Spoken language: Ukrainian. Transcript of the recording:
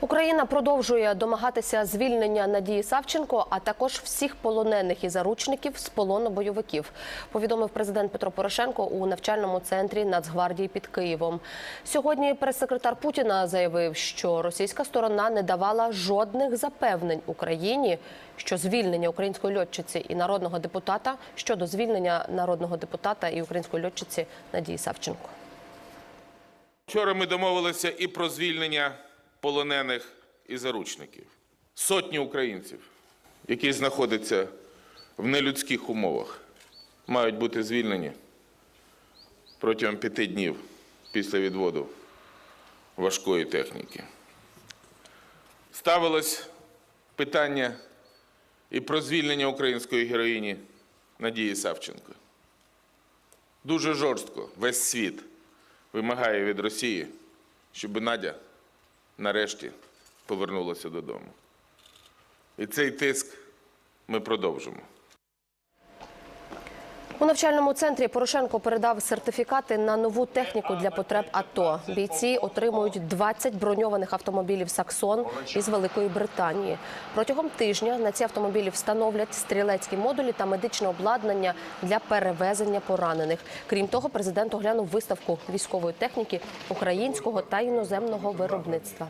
Україна продовжує домагатися звільнення Надії Савченко, а також всіх полонених і заручників з полону бойовиків. Повідомив президент Петро Порошенко у навчальному центрі Нацгвардії під Києвом. Сьогодні прес-секретар Путіна заявив, що російська сторона не давала жодних запевнень Україні, що звільнення української льотчиці і народного депутата щодо звільнення народного депутата і української льотчиці Надії Савченко. Вчора ми домовилися і про звільнення полонених і заручників. Сотні українців, які знаходяться в нелюдських умовах, мають бути звільнені протягом п'яти днів після відводу важкої техніки. Ставилось питання і про звільнення української героїні Надії Савченко. Дуже жорстко весь світ вимагає від Росії, щоб Надя нарешті повернулася додому. І цей тиск ми продовжимо. У навчальному центрі Порошенко передав сертифікати на нову техніку для потреб АТО. Бійці отримують 20 броньованих автомобілів Саксон із Великої Британії. Протягом тижня на ці автомобілі встановлять стрілецькі модулі та медичне обладнання для перевезення поранених. Крім того, президент оглянув виставку військової техніки українського та іноземного виробництва.